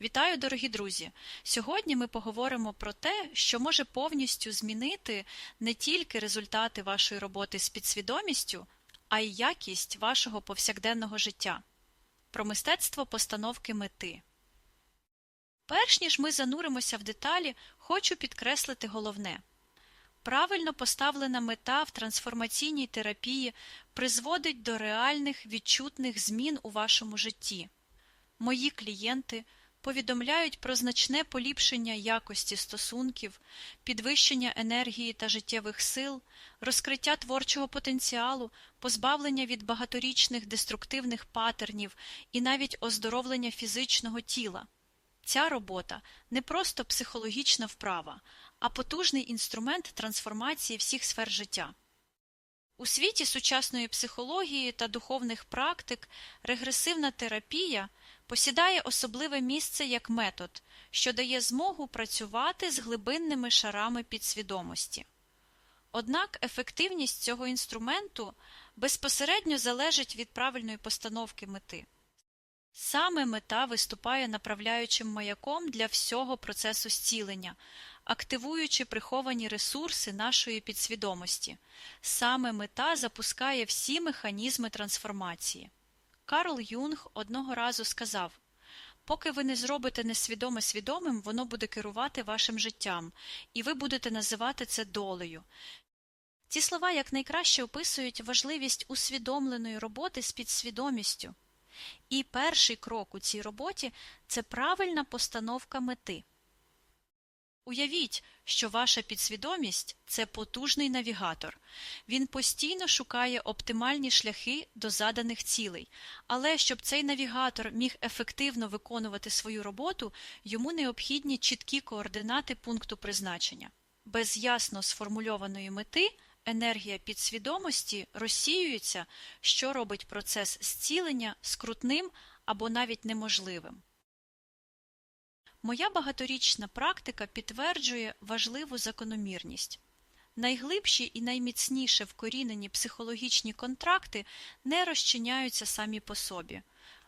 Вітаю, дорогі друзі! Сьогодні ми поговоримо про те, що може повністю змінити не тільки результати вашої роботи з підсвідомістю, а й якість вашого повсякденного життя. Про мистецтво постановки мети. Перш ніж ми зануримося в деталі, хочу підкреслити головне. Правильно поставлена мета в трансформаційній терапії призводить до реальних відчутних змін у вашому житті. Мої клієнти повідомляють про значне поліпшення якості стосунків, підвищення енергії та життєвих сил, розкриття творчого потенціалу, позбавлення від багаторічних деструктивних патернів і навіть оздоровлення фізичного тіла. Ця робота не просто психологічна вправа, а потужний інструмент трансформації всіх сфер життя. У світі сучасної психології та духовних практик регресивна терапія посідає особливе місце як метод, що дає змогу працювати з глибинними шарами підсвідомості. Однак ефективність цього інструменту безпосередньо залежить від правильної постановки мети. Саме мета виступає направляючим маяком для всього процесу зцілення, активуючи приховані ресурси нашої підсвідомості. Саме мета запускає всі механізми трансформації. Карл Юнг одного разу сказав Поки ви не зробите несвідоме свідомим, воно буде керувати вашим життям, і ви будете називати це долею. Ці слова якнайкраще описують важливість усвідомленої роботи з підсвідомістю. І перший крок у цій роботі це правильна постановка мети. Уявіть, що ваша підсвідомість це потужний навігатор. Він постійно шукає оптимальні шляхи до заданих цілей, але щоб цей навігатор міг ефективно виконувати свою роботу, йому необхідні чіткі координати пункту призначення. Без ясно сформульованої мети енергія підсвідомості розсіюється, що робить процес зцілення скрутним або навіть неможливим. Моя багаторічна практика підтверджує важливу закономірність. Найглибші і найміцніше вкорінені психологічні контракти не розчиняються самі по собі.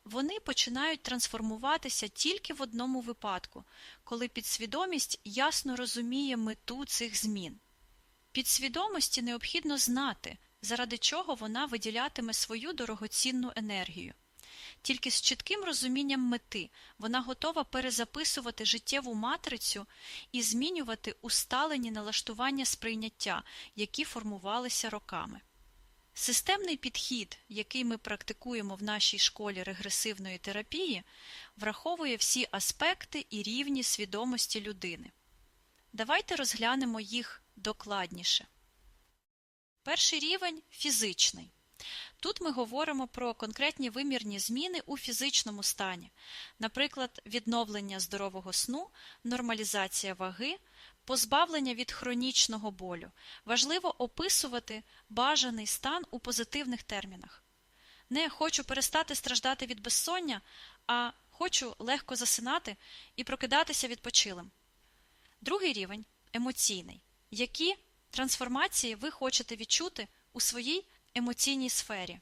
Вони починають трансформуватися тільки в одному випадку, коли підсвідомість ясно розуміє мету цих змін. Підсвідомості необхідно знати, заради чого вона виділятиме свою дорогоцінну енергію. Тільки з чітким розумінням мети вона готова перезаписувати життєву матрицю і змінювати усталені налаштування сприйняття, які формувалися роками. Системний підхід, який ми практикуємо в нашій школі регресивної терапії, враховує всі аспекти і рівні свідомості людини. Давайте розглянемо їх докладніше. Перший рівень фізичний. Тут ми говоримо про конкретні вимірні зміни у фізичному стані, наприклад, відновлення здорового сну, нормалізація ваги, позбавлення від хронічного болю. Важливо описувати бажаний стан у позитивних термінах. Не хочу перестати страждати від безсоння, а хочу легко засинати і прокидатися відпочилим. Другий рівень емоційний. Які трансформації ви хочете відчути у своїй емоційній сфері.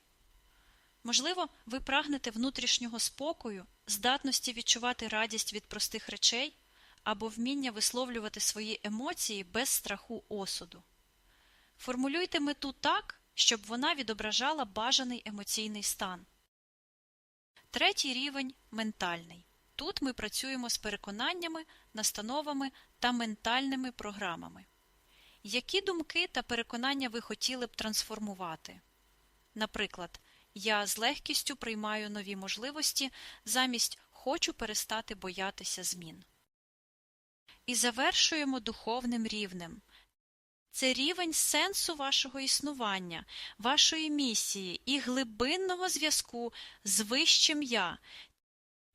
Можливо, ви прагнете внутрішнього спокою, здатності відчувати радість від простих речей або вміння висловлювати свої емоції без страху осуду. Формулюйте мету так, щоб вона відображала бажаний емоційний стан. Третій рівень ментальний. Тут ми працюємо з переконаннями, настановами та ментальними програмами. Які думки та переконання ви хотіли б трансформувати? Наприклад, я з легкістю приймаю нові можливості замість хочу перестати боятися змін. І завершуємо духовним рівнем. Це рівень сенсу вашого існування, вашої місії і глибинного зв'язку з вищим я.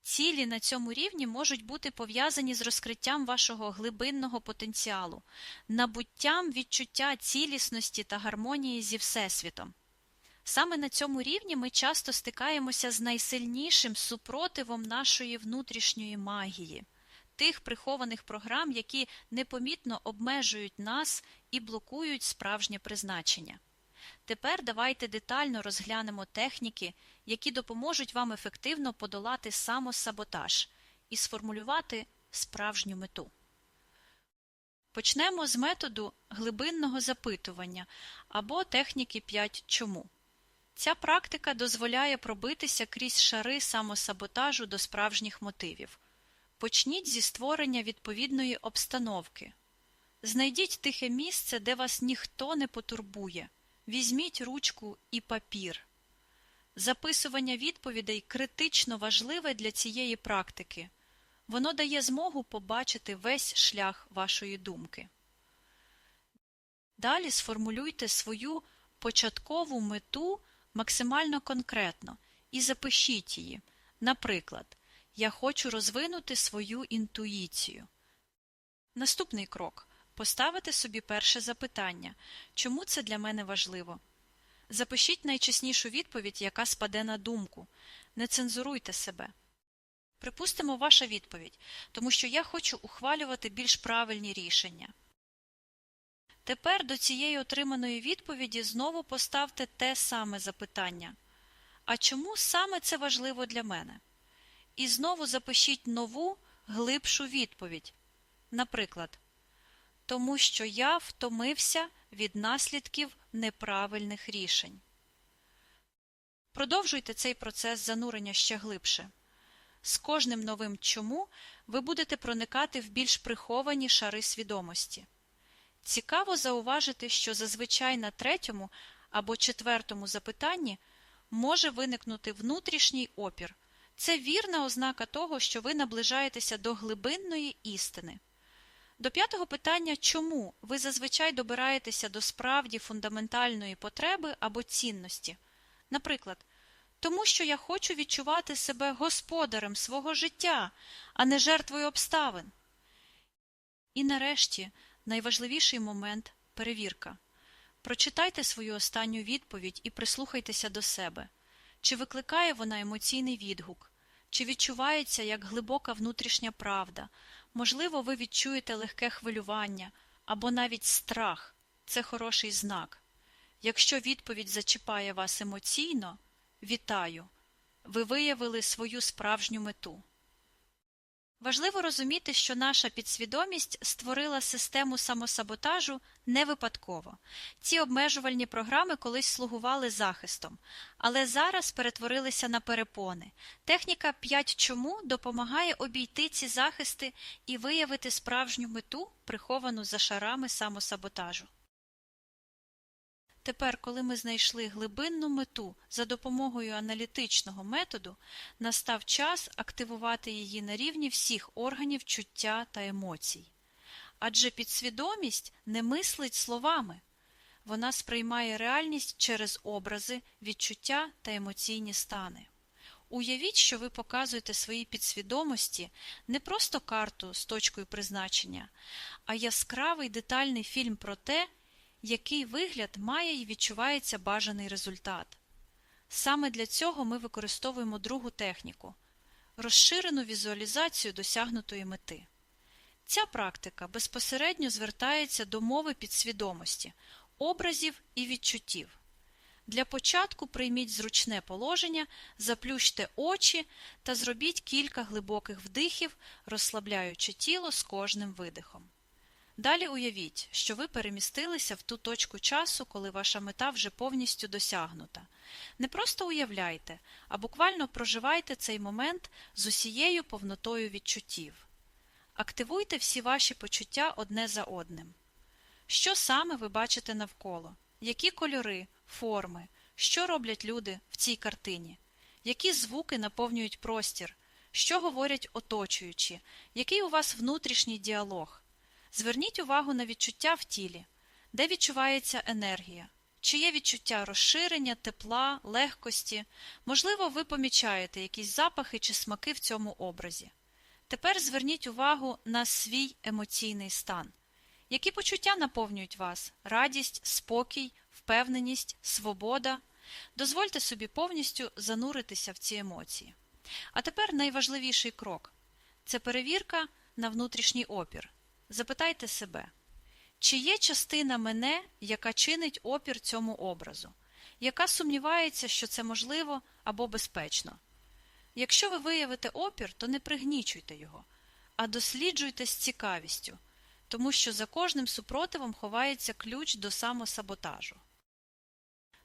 Цілі на цьому рівні можуть бути пов'язані з розкриттям вашого глибинного потенціалу, набуттям відчуття цілісності та гармонії зі Всесвітом. Саме на цьому рівні ми часто стикаємося з найсильнішим супротивом нашої внутрішньої магії, тих прихованих програм, які непомітно обмежують нас і блокують справжнє призначення. Тепер давайте детально розглянемо техніки, які допоможуть вам ефективно подолати самосаботаж і сформулювати справжню мету. Почнемо з методу глибинного запитування або техніки 5 чому. Ця практика дозволяє пробитися крізь шари самосаботажу до справжніх мотивів. Почніть зі створення відповідної обстановки. Знайдіть тихе місце, де вас ніхто не потурбує. Візьміть ручку і папір. Записування відповідей критично важливе для цієї практики. Воно дає змогу побачити весь шлях вашої думки. Далі сформулюйте свою початкову мету максимально конкретно і запишіть її. Наприклад, я хочу розвинути свою інтуїцію. Наступний крок поставити собі перше запитання чому це для мене важливо? Запишіть найчеснішу відповідь, яка спаде на думку. Не цензуруйте себе. Припустимо ваша відповідь, тому що я хочу ухвалювати більш правильні рішення. Тепер до цієї отриманої відповіді знову поставте те саме запитання А чому саме це важливо для мене? І знову запишіть нову, глибшу відповідь. Наприклад, тому що я втомився від наслідків неправильних рішень. Продовжуйте цей процес занурення ще глибше. З кожним новим чому ви будете проникати в більш приховані шари свідомості. Цікаво зауважити, що зазвичай на третьому або четвертому запитанні може виникнути внутрішній опір. Це вірна ознака того, що ви наближаєтеся до глибинної істини. До п'ятого питання чому ви зазвичай добираєтеся до справді фундаментальної потреби або цінності. Наприклад, тому що я хочу відчувати себе господарем свого життя, а не жертвою обставин. І нарешті найважливіший момент перевірка. Прочитайте свою останню відповідь і прислухайтеся до себе. Чи викликає вона емоційний відгук, чи відчувається як глибока внутрішня правда, можливо, ви відчуєте легке хвилювання або навіть страх це хороший знак. Якщо відповідь зачіпає вас емоційно, вітаю! Ви виявили свою справжню мету. Важливо розуміти, що наша підсвідомість створила систему самосаботажу не випадково. Ці обмежувальні програми колись слугували захистом, але зараз перетворилися на перепони. Техніка 5 чому допомагає обійти ці захисти і виявити справжню мету, приховану за шарами самосаботажу. Тепер, коли ми знайшли глибинну мету за допомогою аналітичного методу, настав час активувати її на рівні всіх органів чуття та емоцій. Адже підсвідомість не мислить словами, вона сприймає реальність через образи, відчуття та емоційні стани. Уявіть, що ви показуєте своїй підсвідомості не просто карту з точкою призначення, а яскравий детальний фільм про те, який вигляд має і відчувається бажаний результат. Саме для цього ми використовуємо другу техніку розширену візуалізацію досягнутої мети. Ця практика безпосередньо звертається до мови підсвідомості, образів і відчуттів. Для початку прийміть зручне положення, заплющте очі та зробіть кілька глибоких вдихів, розслабляючи тіло з кожним видихом. Далі уявіть, що ви перемістилися в ту точку часу, коли ваша мета вже повністю досягнута. Не просто уявляйте, а буквально проживайте цей момент з усією повнотою відчуттів. Активуйте всі ваші почуття одне за одним. Що саме ви бачите навколо? Які кольори, форми, що роблять люди в цій картині? Які звуки наповнюють простір? Що говорять оточуючі? Який у вас внутрішній діалог? Зверніть увагу на відчуття в тілі, де відчувається енергія, чи є відчуття розширення, тепла, легкості, можливо, ви помічаєте якісь запахи чи смаки в цьому образі. Тепер зверніть увагу на свій емоційний стан. Які почуття наповнюють вас радість, спокій, впевненість, свобода. Дозвольте собі повністю зануритися в ці емоції. А тепер найважливіший крок це перевірка на внутрішній опір. Запитайте себе, чи є частина мене, яка чинить опір цьому образу, яка сумнівається, що це можливо або безпечно? Якщо ви виявите опір, то не пригнічуйте його, а досліджуйте з цікавістю, тому що за кожним супротивом ховається ключ до самосаботажу.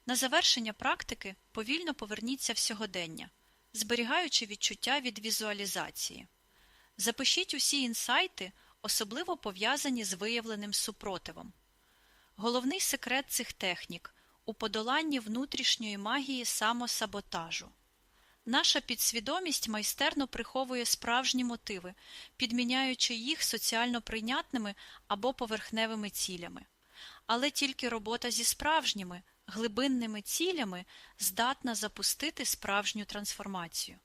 На завершення практики повільно поверніться в сьогодення, зберігаючи відчуття від візуалізації. Запишіть усі інсайти, особливо пов'язані з виявленим супротивом. Головний секрет цих технік у подоланні внутрішньої магії самосаботажу. Наша підсвідомість майстерно приховує справжні мотиви, підміняючи їх соціально прийнятними або поверхневими цілями. Але тільки робота зі справжніми, глибинними цілями здатна запустити справжню трансформацію.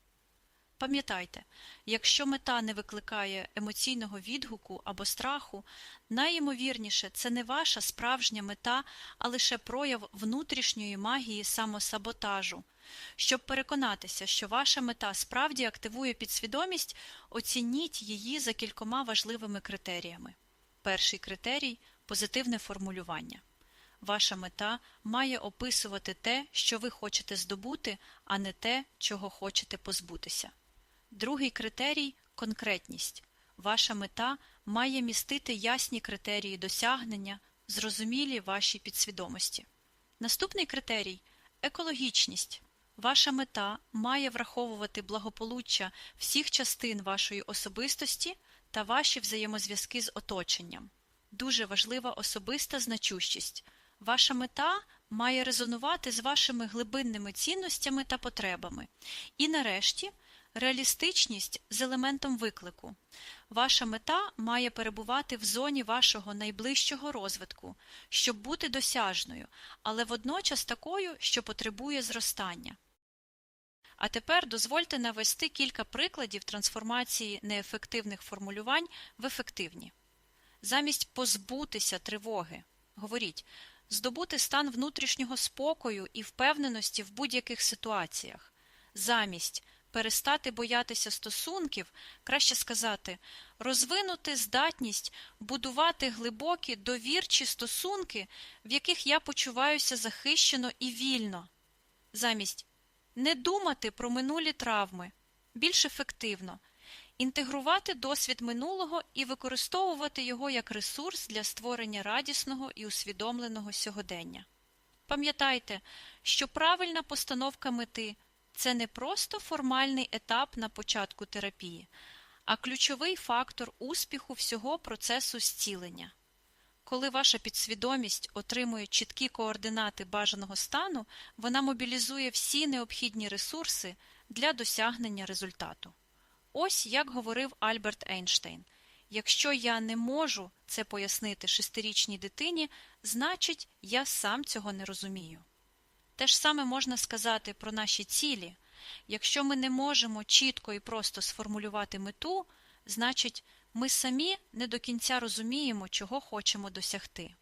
Пам'ятайте, якщо мета не викликає емоційного відгуку або страху, найімовірніше це не ваша справжня мета, а лише прояв внутрішньої магії самосаботажу. Щоб переконатися, що ваша мета справді активує підсвідомість, оцініть її за кількома важливими критеріями. Перший критерій позитивне формулювання. Ваша мета має описувати те, що ви хочете здобути, а не те, чого хочете позбутися. Другий критерій конкретність. Ваша мета має містити ясні критерії досягнення, зрозумілі вашій підсвідомості. Наступний критерій екологічність. Ваша мета має враховувати благополуччя всіх частин вашої особистості та ваші взаємозв'язки з оточенням. Дуже важлива особиста значущість. Ваша мета має резонувати з вашими глибинними цінностями та потребами. І нарешті реалістичність з елементом виклику. Ваша мета має перебувати в зоні вашого найближчого розвитку, щоб бути досяжною, але водночас такою, що потребує зростання. А тепер дозвольте навести кілька прикладів трансформації неефективних формулювань в ефективні. Замість позбутися тривоги, говоріть, здобути стан внутрішнього спокою і впевненості в будь-яких ситуаціях, замість перестати боятися стосунків, краще сказати, розвинути здатність будувати глибокі довірчі стосунки, в яких я почуваюся захищено і вільно, замість не думати про минулі травми, більш ефективно, інтегрувати досвід минулого і використовувати його як ресурс для створення радісного і усвідомленого сьогодення. Пам'ятайте, що правильна постановка мети це не просто формальний етап на початку терапії, а ключовий фактор успіху всього процесу зцілення. Коли ваша підсвідомість отримує чіткі координати бажаного стану, вона мобілізує всі необхідні ресурси для досягнення результату. Ось як говорив Альберт Ейнштейн якщо я не можу це пояснити шестирічній дитині, значить, я сам цього не розумію. Те ж саме можна сказати про наші цілі. Якщо ми не можемо чітко і просто сформулювати мету, значить, ми самі не до кінця розуміємо, чого хочемо досягти.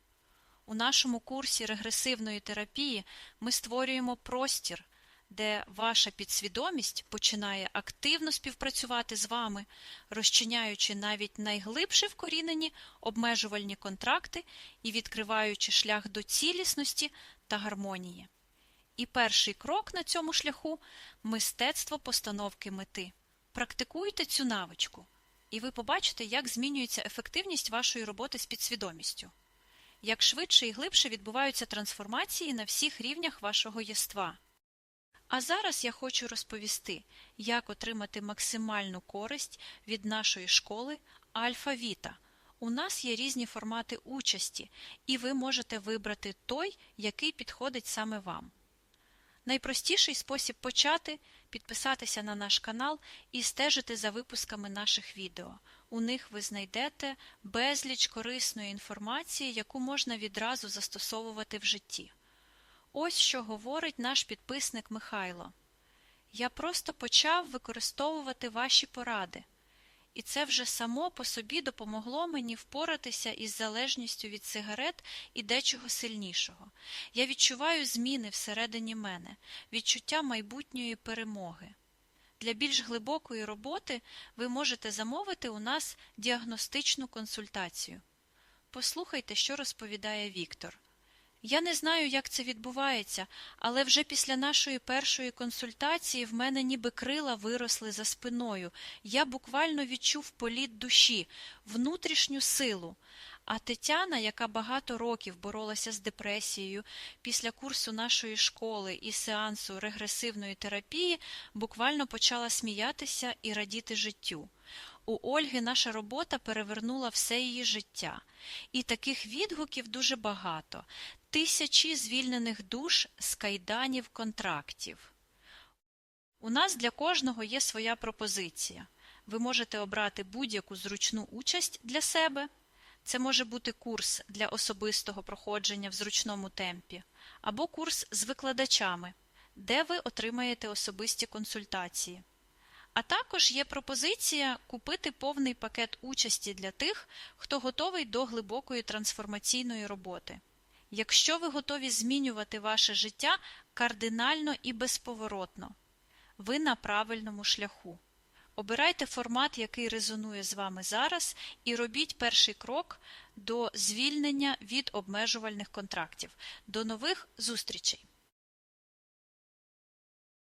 У нашому курсі регресивної терапії ми створюємо простір, де ваша підсвідомість починає активно співпрацювати з вами, розчиняючи навіть найглибше вкорінені обмежувальні контракти і відкриваючи шлях до цілісності та гармонії. І перший крок на цьому шляху мистецтво постановки мети. Практикуйте цю навичку, і ви побачите, як змінюється ефективність вашої роботи з підсвідомістю, як швидше і глибше відбуваються трансформації на всіх рівнях вашого єства. А зараз я хочу розповісти, як отримати максимальну користь від нашої школи Альфа Віта. У нас є різні формати участі, і ви можете вибрати той, який підходить саме вам. Найпростіший спосіб почати підписатися на наш канал і стежити за випусками наших відео. У них ви знайдете безліч корисної інформації, яку можна відразу застосовувати в житті. Ось що говорить наш підписник Михайло. Я просто почав використовувати ваші поради і це вже само по собі допомогло мені впоратися із залежністю від сигарет і дечого сильнішого. Я відчуваю зміни всередині мене, відчуття майбутньої перемоги. Для більш глибокої роботи ви можете замовити у нас діагностичну консультацію. Послухайте, що розповідає Віктор. Я не знаю, як це відбувається, але вже після нашої першої консультації в мене ніби крила виросли за спиною. Я буквально відчув політ душі, внутрішню силу. А Тетяна, яка багато років боролася з депресією, після курсу нашої школи і сеансу регресивної терапії, буквально почала сміятися і радіти життю. У Ольги наша робота перевернула все її життя. І таких відгуків дуже багато. Тисячі звільнених душ з кайданів контрактів. У нас для кожного є своя пропозиція. Ви можете обрати будь-яку зручну участь для себе. Це може бути курс для особистого проходження в зручному темпі, або курс з викладачами, де ви отримаєте особисті консультації. А також є пропозиція купити повний пакет участі для тих, хто готовий до глибокої трансформаційної роботи. Якщо ви готові змінювати ваше життя кардинально і безповоротно, ви на правильному шляху. Обирайте формат, який резонує з вами зараз, і робіть перший крок до звільнення від обмежувальних контрактів. До нових зустрічей!